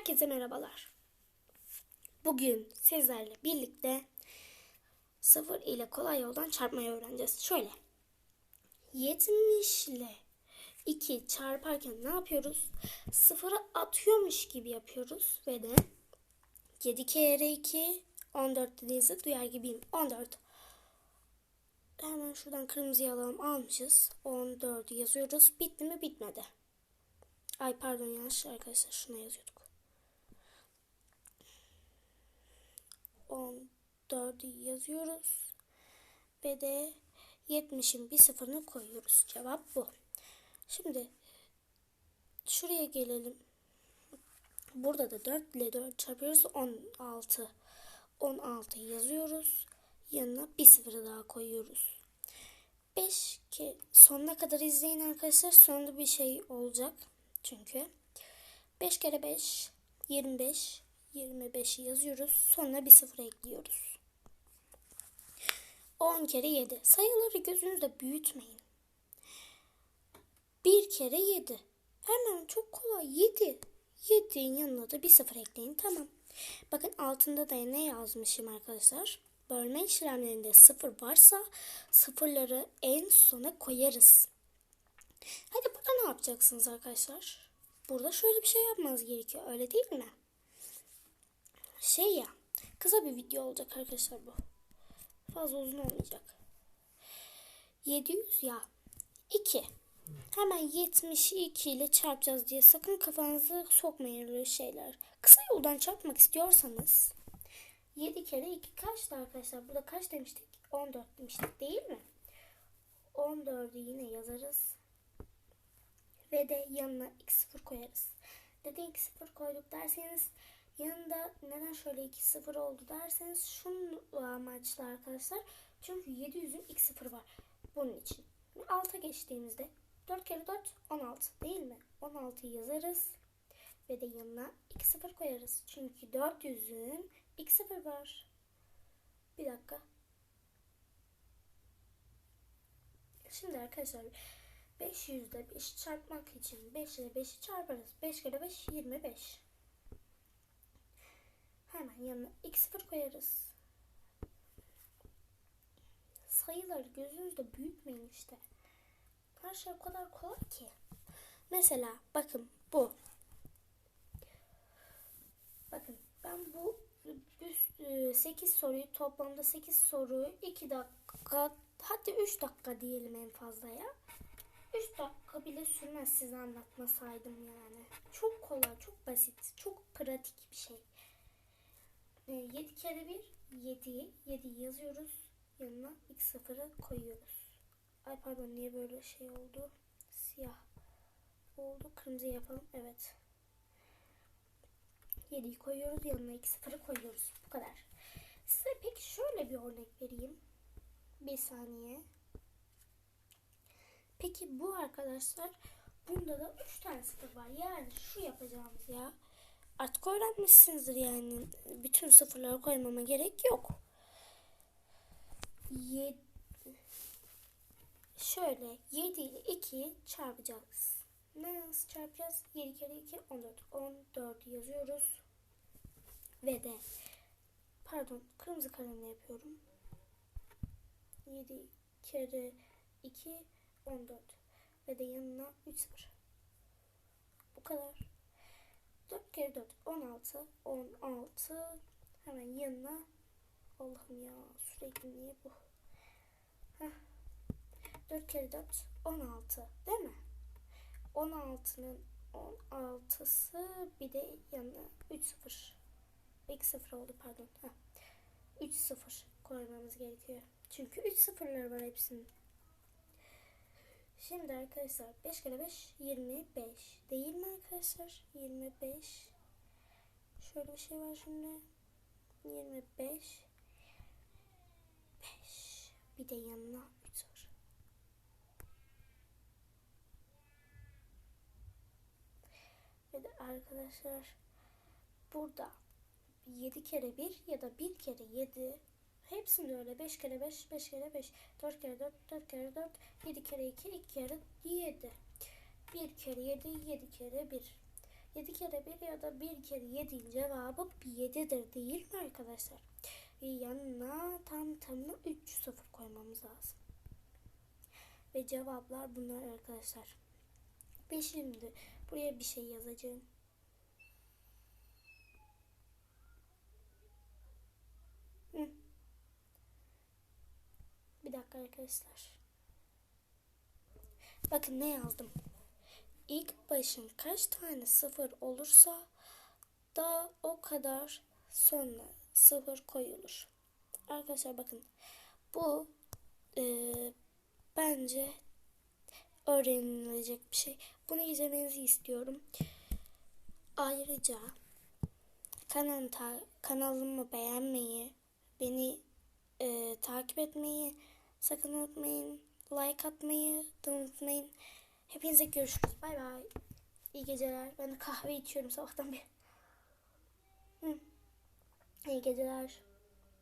Herkese merhabalar. Bugün sizlerle birlikte sıfır ile kolay yoldan çarpmayı öğreneceğiz. Şöyle 70 ile 2 çarparken ne yapıyoruz? Sıfırı atıyormuş gibi yapıyoruz ve de 7 kere 2 14 dediğinizi duyar gibiyim. 14 Hemen şuradan kırmızıyı alalım almışız. 14 yazıyoruz. Bitti mi bitmedi. Ay pardon yanlış arkadaşlar şuna yazıyorduk. 14'ü yazıyoruz. Ve de 70'in bir sıfırını koyuyoruz. Cevap bu. Şimdi şuraya gelelim. Burada da 4 ile 4 çarpıyoruz. 16. 16 yazıyoruz. Yanına bir sıfırı daha koyuyoruz. 5 ki sonuna kadar izleyin arkadaşlar. Sonunda bir şey olacak. Çünkü 5 kere 5 25 25'i yazıyoruz. Sonra bir sıfır ekliyoruz. 10 kere 7. Sayıları gözünüzde büyütmeyin. 1 kere 7. Hemen çok kolay 7. 7'nin yanına da bir sıfır ekleyin. Tamam. Bakın altında da ne yazmışım arkadaşlar? Bölme işlemlerinde sıfır varsa sıfırları en sona koyarız. Hadi burada ne yapacaksınız arkadaşlar? Burada şöyle bir şey yapmanız gerekiyor. Öyle değil mi? Şey ya. Kısa bir video olacak arkadaşlar bu. Fazla uzun olmayacak. 700 ya. 2. Hemen 72 ile çarpacağız diye sakın kafanızı sokmayın öyle şeyler. Kısa yoldan çarpmak istiyorsanız 7 kere 2 kaçtı arkadaşlar? Burada kaç demiştik? 14 demiştik değil mi? 14'ü yine yazarız. Ve de yanına x0 koyarız. Neden x0 koyduk derseniz yanında neden şöyle x0 oldu derseniz şunu amaçlı arkadaşlar. Çünkü 700'ün x0 var. Bunun için. 6'a geçtiğimizde 4 kere 4 16 değil mi? 16'yı yazarız. Ve de yanına x0 koyarız. Çünkü 400'ün x0 var. Bir dakika. Şimdi arkadaşlar 500'de 5 çarpmak için 5 ile 5'i çarparız. 5 kere 5 25. Hemen yanına x0 koyarız. Sayıları gözünüzde büyütmeyin işte. Her şey o kadar kolay ki. Mesela bakın bu. Bakın ben bu 8 soruyu toplamda 8 soruyu 2 dakika hatta 3 dakika diyelim en fazla ya. 3 dakika bile sürmez size anlatmasaydım yani. Çok kolay, çok basit, çok pratik bir şey. 7 kere 1 7'yi 7 yazıyoruz. Yanına x sıfırı koyuyoruz. Ay pardon niye böyle şey oldu? Siyah oldu. Kırmızı yapalım. Evet. 7'yi koyuyoruz. Yanına x sıfırı koyuyoruz. Bu kadar. Size peki şöyle bir örnek vereyim. Bir saniye. Peki bu arkadaşlar bunda da 3 tane sıfır var. Yani şu yapacağımız ya. Artık öğrenmişsinizdir yani. Bütün sıfırları koymama gerek yok. 7 Şöyle 7 ile 2'yi çarpacağız. Nasıl çarpacağız? 7 kere 2 14. 14 yazıyoruz. Ve de pardon kırmızı kalemle yapıyorum. 7 kere 2 14 ve de yanına 3 0. Bu kadar. 4 kere 4 16 16 hemen yanına Allah'ım ya sürekli niye bu? Heh. 4 kere 4 16 değil mi? 16'nın 16'sı bir de yanına 3 0. 2 0 oldu pardon. Heh. 3 0 koymamız gerekiyor. Çünkü 3 sıfırlar var hepsinin. Şimdi arkadaşlar 5 kere 5 25 değil mi arkadaşlar? 25 Şöyle bir şey var şimdi. 25 5 Bir de yanına 3 var. Ve de arkadaşlar burada 7 kere 1 ya da 1 kere 7 Hepsinde öyle. 5 kere 5, 5 kere 5, 4 kere 4, 4 kere 4, 7 kere 2, 2 kere 7. 1 kere 7, 7 kere 1. 7 kere 1 ya da 1 kere 7'in cevabı 7'dir değil mi arkadaşlar? Ve yanına tam tamına 3 sıfır koymamız lazım. Ve cevaplar bunlar arkadaşlar. Ve şimdi buraya bir şey yazacağım. Hı. Bir dakika arkadaşlar. Bakın ne yazdım. İlk başın kaç tane sıfır olursa da o kadar sonra sıfır koyulur. Arkadaşlar bakın bu e, bence öğrenilecek bir şey. Bunu izlemenizi istiyorum. Ayrıca kanal ta- kanalımı beğenmeyi, beni e, takip etmeyi sakın unutmayın. Like atmayı da unutmayın. Hepinize görüşürüz. Bay bay. İyi geceler. Ben de kahve içiyorum sabahtan beri. Hı. İyi geceler.